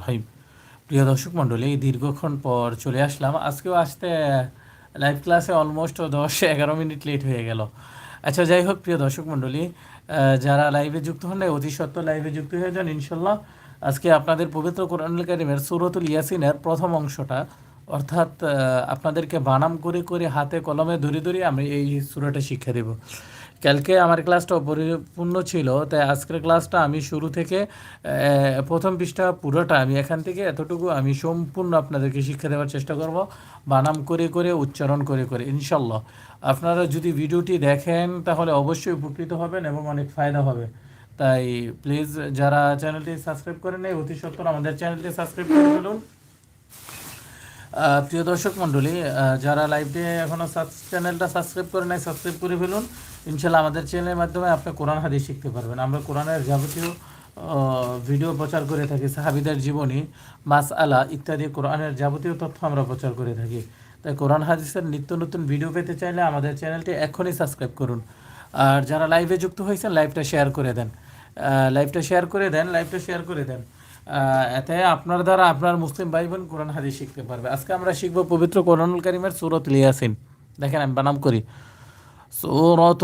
রহিম প্রিয় দর্শক মণ্ডলী, দীর্ঘক্ষণ পর চলে আসলাম। আজকেও আসতে লাইভ ক্লাসে অলমোস্ট দশ এগারো মিনিট লেট হয়ে গেল। আচ্ছা যাই হোক, প্রিয় দর্শক মণ্ডলী যারা লাইভে যুক্ত হন নাই, অতি সত্ত্ব লাইভে যুক্ত হয়ে যান, ইনশাল্লাহ। আজকে আপনাদের পবিত্র কোরআনুল কারিমের সুরতুল ইয়াসিনের প্রথম অংশটা, অর্থাৎ আপনাদেরকে বানাম করে করে হাতে কলমে ধরে ধরে আমি এই সুরাটা শিক্ষা দেব। কালকে আমার ক্লাসটা অপরিপূর্ণ ছিল, তাই আজকের ক্লাসটা আমি শুরু থেকে প্রথম পৃষ্ঠা পুরোটা আমি এখান থেকে এতটুকু আমি সম্পূর্ণ আপনাদেরকে শিক্ষা দেওয়ার চেষ্টা করব। বানাম করে করে, উচ্চারণ করে করে, ইনশাল্লাহ। আপনারা যদি ভিডিওটি দেখেন, তাহলে অবশ্যই উপকৃত হবেন এবং অনেক ফায়দা হবে। তাই প্লিজ যারা চ্যানেলটি সাবস্ক্রাইব করেন অতি সত্তর আমাদের চ্যানেলটি সাবস্ক্রাইব করে ফেলুন। প্রিয় দর্শক মণ্ডলী যারা লাইভে এখনও চ্যানেলটা সাবস্ক্রাইব করে নাই সাবস্ক্রাইব করে ফেলুন। ইনশাল্লাহ আমাদের চ্যানেলের মাধ্যমে আপনি কোরআন হাদিস শিখতে পারবেন। আমরা কোরআনের যাবতীয় ভিডিও প্রচার করে থাকি, সাহাবিদের জীবনী মাস আলা ইত্যাদি কোরআনের যাবতীয় তথ্য আমরা প্রচার করে থাকি। তাই কোরআন হাদিসের নিত্য নতুন ভিডিও পেতে চাইলে আমাদের চ্যানেলটি এখনই সাবস্ক্রাইব করুন। আর যারা লাইভে যুক্ত হয়েছেন লাইভটা শেয়ার করে দেন। লাইভটা শেয়ার করে দেন লাইভটা শেয়ার করে দেন। এতে আপনার দ্বারা আপনার মুসলিম ভাই বোন কোরআন হাদিস শিখতে পারবে আজকে আমরা শিখবো পবিত্র কোরআনুল কারিমের সুরত লিয়াসিন দেখেন আমি বানাম করি সুরত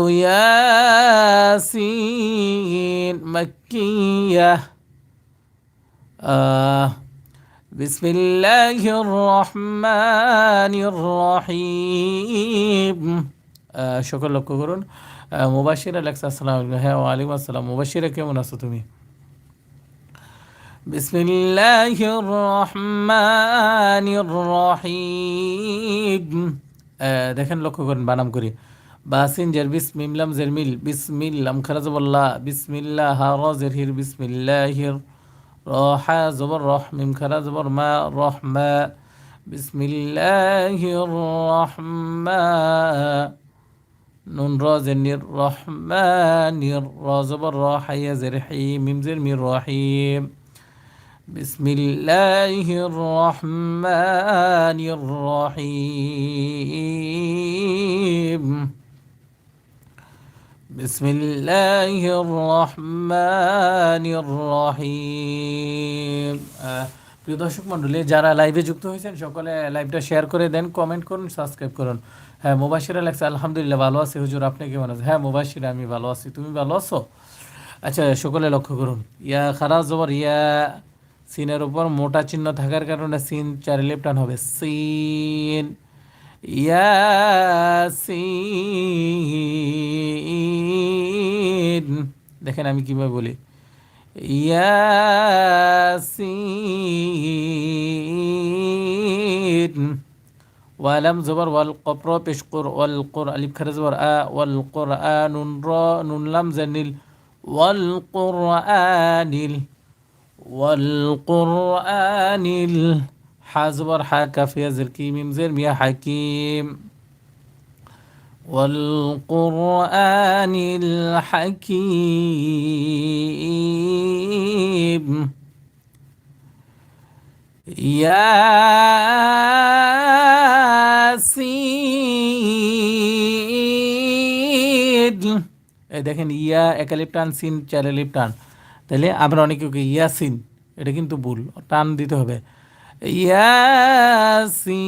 ইয়াসিন মাক্কিয়া আহ, بسم الله الرحمن الرحيم আহ, সকল লক্ষ্য করুন আহ, মুবাশিরা লেখছে আসসালাম আলাইকুম হ্যাঁ ওয়ালাইকুম আসসালাম মুবাশিরা কেমন আছো তুমি بسم الله الرحمن الرحيم আহ, দেখেন লক্ষ্য করেন বানাম করি বাসিন জের বিসমিল্লাম জের মিল বিসমিল্লাম খারাজবল্লাহ বিসমিল্লাহ হার জের হির বিসমিল্লাহির রহা জবর রহ মিম খারা জবর মা রহমা বিসমিল্লাহির রহমা নুন র জের রহমানির র জবর রহাইয়া জের হি মিম জের মির রহিম بسم الله الرحمن الرحيم بسم الله الرحمن الرحيم আহ, প্রিয় দর্শক মণ্ডলী যারা লাইভে যুক্ত হয়েছেন সকলে লাইভটা শেয়ার করে দেন কমেন্ট করুন সাবস্ক্রাইব করুন হ্যাঁ মুবাশিরা লাগছে আলহামদুলিল্লাহ ভালো আছি হুজুর আপনি কেমন আছেন হ্যাঁ মুবাশিরা আমি ভালো আছি তুমি ভালো আছো আচ্ছা সকলে লক্ষ্য করুন ইয়া খারাজ জবর ইয়া সিনের উপর মোটা চিহ্ন থাকার কারণে সিন চারে লেপটান হবে। সিন, ইয়াসিন। দেখেন আমি কীভাবে বলি। ইয়াসিন। ওয়ালাম জবর ওয়াল কপ্র পেশকুর, ওয়াল কুর আলিফ খারে জবর আ, ওয়াল কুর আ, নুন র, নুন লাম জানিল, ওয়াল কুর আনিল والقرآن الحزبر حاكا في زركي ميم زر ميا حكيم والقرآن الحكيم ياسين এই দেখেন ইয়া একালিপ টান সিন চারালিপ টান তাহলে আমরা অনেকে ওকে ইয়াসিন এটা কিন্তু ভুল টান দিতে হবে ইয়াসিন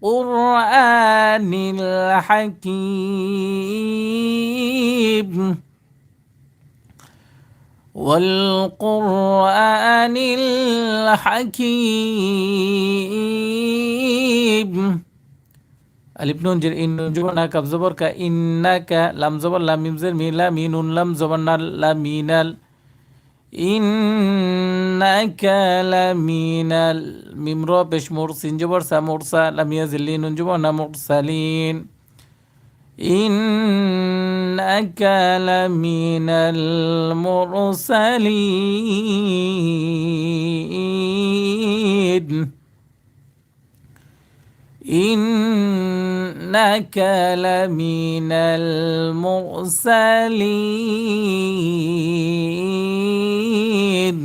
والقرآن الحكيم والقرآن الحكيم আলিফ নুন ইন নুন জবর না কাব জবর কা ইন্নাকা লাম জবর লাম মিম জের মিলা মিনুন লাম জবর না লা মিনাল ইন্নাকা লা মিনাল মিম র পেশ মুর সিন জবর সা মুরসা লাম ইয়াজিল নুন জবর না মুরসালিন লা মিনাল মুরসালিন إنك لمن المرسلين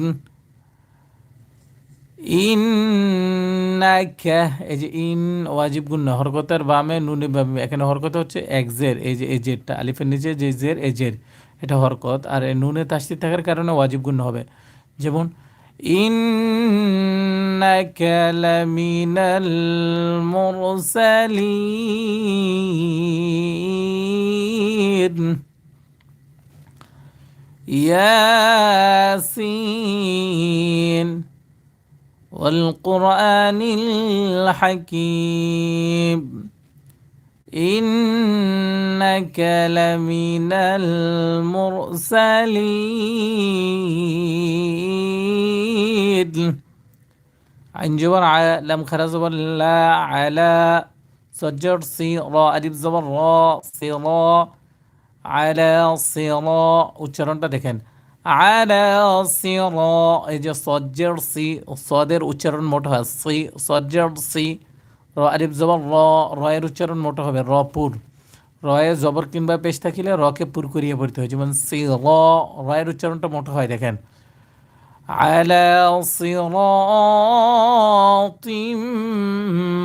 ইন্নাকা এই যে ইন ওয়াজিব গুণ হরকতের বামে নুনে বামে এখানে হরকত হচ্ছে এক জের এই যে এই জেরটা আলিফের নিচে যে জের এই জের এটা হরকত আর এই নুনে তাসদিদ থাকার কারণে ওয়াজিব গুণ হবে যেমন إنك لمن المرسلين. ياسين والقرآن الحكيم. إنك لمن المرسلين. عن جبر ع- لم خرز لا على سجر سي را ألف زبر را صرا على صرا উচ্চারণটা দেখেন على صرا এই যে সজ্জের সি সদের উচ্চারণ মোটা হয় সি সজ্জের সি র আলিফ জবর র রয়ের উচ্চারণ মোটা হবে র পুর রয়ে জবর কিংবা পেশ থাকিলে রকে পুর করিয়ে পড়তে হয় যেমন সি র রয়ের উচ্চারণটা মোটা হয় দেখেন على صراط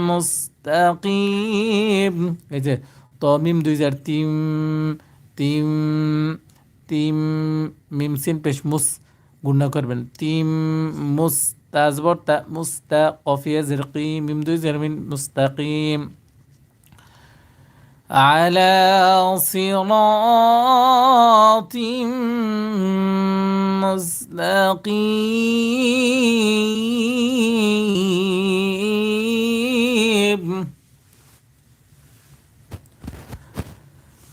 মুস্তাকিম এই যে ত মিম দুই হাজার তিম তিম তিম মিম সিন পেশ মুস গুণা করবেন তিম মুস তাজবর তা মুস্তা কফিয়া জিরকি মিম দুই হাজার মিন মুস্তাকিম على صراط مستقيم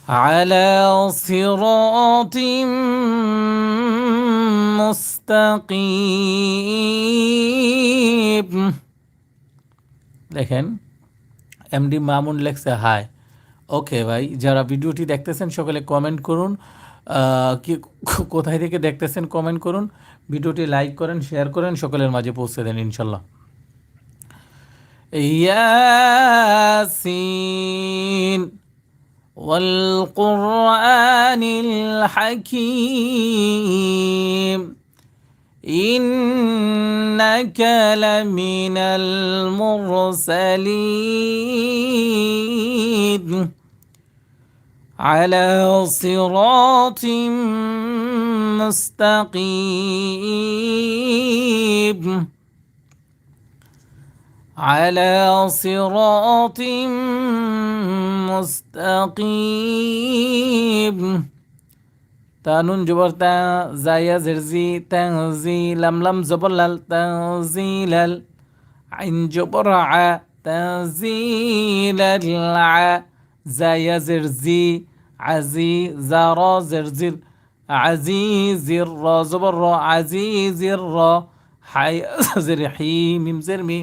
على صراط مستقيم দেখেন এমডি মামুন লেখছে হাই ওকে ভাই যারা ভিডিওটি দেখতেছেন সকলে কমেন্ট করুন আহ, কি কোথায় থেকে দেখতেছেন কমেন্ট করুন ভিডিওটি লাইক করেন শেয়ার করেন সকলের মাঝে পৌঁছে দেন ইনশাল্লাহ ইয়াসিন والقرآن الحكيم إنك لمن المرسلين على صراط مستقيم. على صراط مستقيم. تانون جبرتا زايا زرزي تنزيل لم لم زبر لل. تنزيل عن جبر ع تنزيل الع زايا زرزي আ জায়া জেরজি আজি জারা জেরজির আজিজির র জবর র আজিজির র হাই জের হি মিম জের মি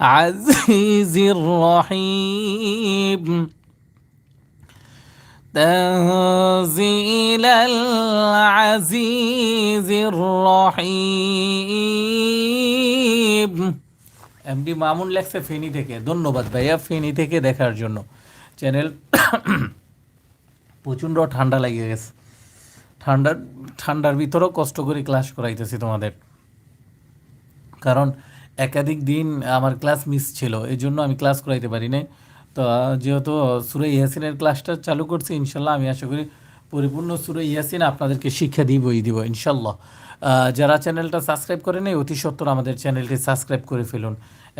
عزيز الرحيم تنزيل العزيز الرحيم এমডি মামুন লেখছে ফেনি থেকে ধন্যবাদ ভাইয়া ফেনি থেকে দেখার জন্য চ্যানেল প্রচণ্ড ঠান্ডা লেগে গেছে। ঠান্ডার ঠান্ডার ভিতরেও কষ্ট করে ক্লাস করাইতেছি তোমাদের। কারণ একাধিক দিন আমার ক্লাস মিস ছিল এই জন্য আমি ক্লাস করাইতে পারি নাই। তো যেহেতু সুরে ইয়াসিনের ক্লাসটা চালু করছি, ইনশাল্লাহ আমি আশা করি পরিপূর্ণ সুরে ইয়াসিন আপনাদেরকে শিক্ষা দিবই, দিব, ইনশাল্লাহ। যারা চ্যানেলটা সাবস্ক্রাইব করে নেই, অতি সত্তর আমাদের চ্যানেলটি সাবস্ক্রাইব করে ফেলুন।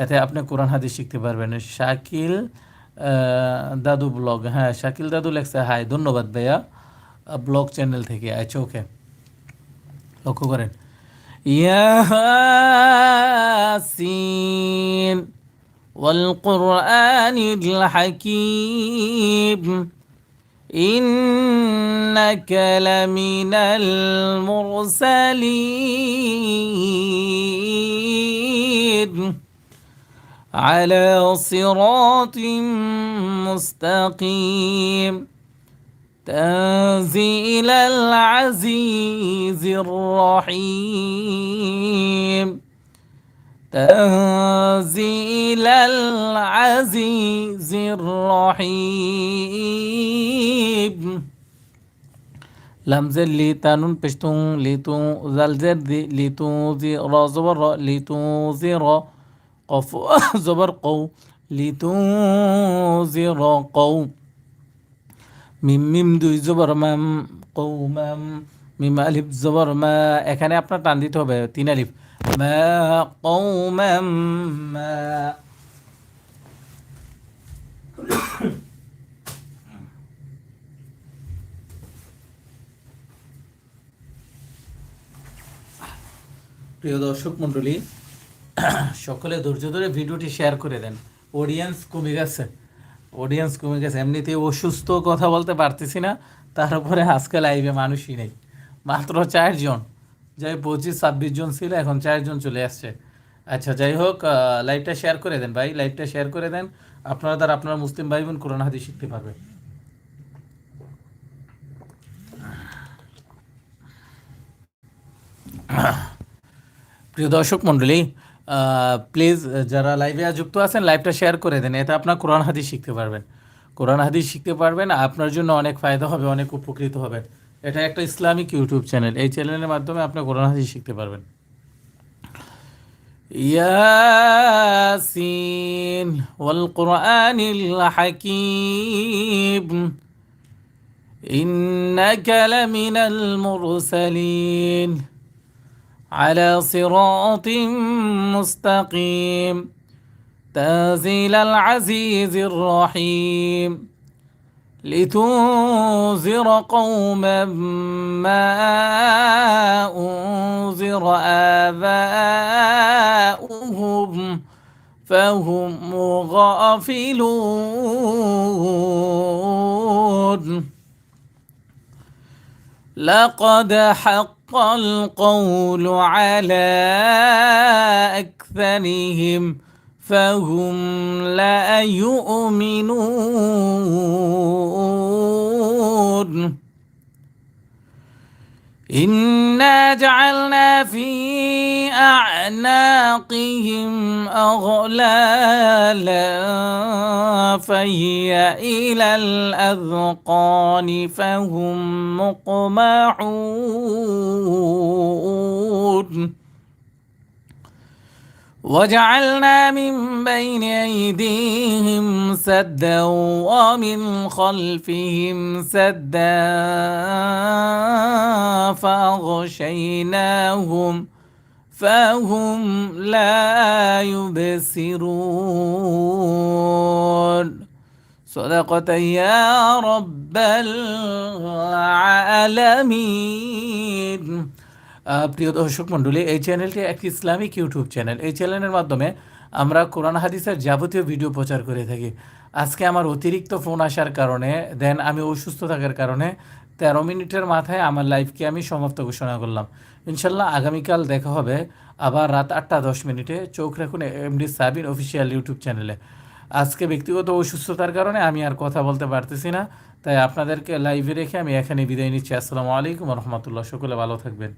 এতে আপনি কোরআন হাদিস শিখতে পারবেন। শাকিল দাদু ব্লগ হ্যাঁ শাকিল দাদু লেখছে হাই ধন্যবাদ ভাইয়া ব্লগ চ্যানেল থেকে আচ্ছা ওকে লক্ষ্য করেন ياسين والقرآن الحكيم إنك لمن المرسلين على صراط مستقيم. تنزيل العزيز الرحيم. تنزيل العزيز الرحيم. لمزل لي تانون بشتون لتون زلزل دي لتون زي را را لتون زي قف জবর কৌ লিতু কৌ মিম মিম দুই জবর ম্যাম কৌ ম্যাম, মিম আলিফ জবর ম্যা, এখানে আপনার টান দিতে হবে, তিন আলিফ। মা কৌ ম্যাম প্রিয় দর্শক মণ্ডলী সকলে ধৈর্য ধরে ভিডিওটি শেয়ার করে দেন। অডিয়েন্স কমে গেছে। অডিয়েন্স কমে গেছে। এমনিতে অসুস্থ কথা বলতে পারতেছি না। তার উপরে আজকে লাইভে মানুষই নেই। মাত্র চারজন। যাই পঁচিশ, ছাব্বিশ জন ছিল, এখন চারজন চলে আসছে। আচ্ছা যাই হোক লাইভটা শেয়ার করে দেন ভাই। লাইভটা শেয়ার করে দেন। আপনারা দ্বারা আপনার মুসলিম ভাই বোন কোরআন, হাদিস শিখতে পারবে। প্রিয় দর্শক মণ্ডলী প্লিজ যারা লাইভে যুক্ত আছেন লাইভটা শেয়ার করে দেন, এতে আপনার কোরআন হাদিস শিখতে পারবেন। কোরআন হাদিস শিখতে পারবেন, আপনার জন্য অনেক ফায়দা হবে, অনেক উপকৃত হবেন এটা একটা ইসলামিক ইউটিউব চ্যানেল এই চ্যানেলের মাধ্যমে আপনি কোরআন হাদিস শিখতে পারবেন। ইয়াসিন ওয়াল কোরআনিল হাকিম, ইন্নাকা লামিনাল মুরসালিন। على صراط مستقيم. تنزيل العزيز الرحيم. لتنذر قوما ما أنذر آباؤهم فهم غافلون. لقد حق القول على أكثرهم فهم لا يؤمنون. إنا جعلنا في أعناقهم أغلالا فهي إلى الأذقان فهم مقمحون. وجعلنا من بين أيديهم سدا ومن خلفهم سدا فأغشيناهم فهم لا يبصرون صدقت يا رب العالمين আহ, প্রিয় দর্শক মণ্ডলী এই চ্যানেলটি একটি ইসলামিক ইউটিউব চ্যানেল এই চ্যানেলের মাধ্যমে আমরা কোরআন হাদিসের যাবতীয় ভিডিও প্রচার করে থাকি। আজকে আমার অতিরিক্ত ফোন আসার কারণে, দেন আমি অসুস্থ থাকার কারণে তেরো মিনিটের মাথায় আমার লাইফকে আমি সমাপ্ত ঘোষণা করলাম। ইনশাল্লাহ আগামীকাল দেখা হবে, আবার রাত আটটা দশ মিনিটে চোখ রাখুন এমডি সাবিন অফিসিয়াল ইউটিউব চ্যানেলে। আজকে ব্যক্তিগত অসুস্থতার কারণে আমি আর কথা বলতে পারতেছি না, তাই আপনাদেরকে লাইভে রেখে আমি এখানে বিদায় নিচ্ছি। আসসালামু আলাইকুম রহমতুল্লাহ। সকলে ভালো থাকবেন।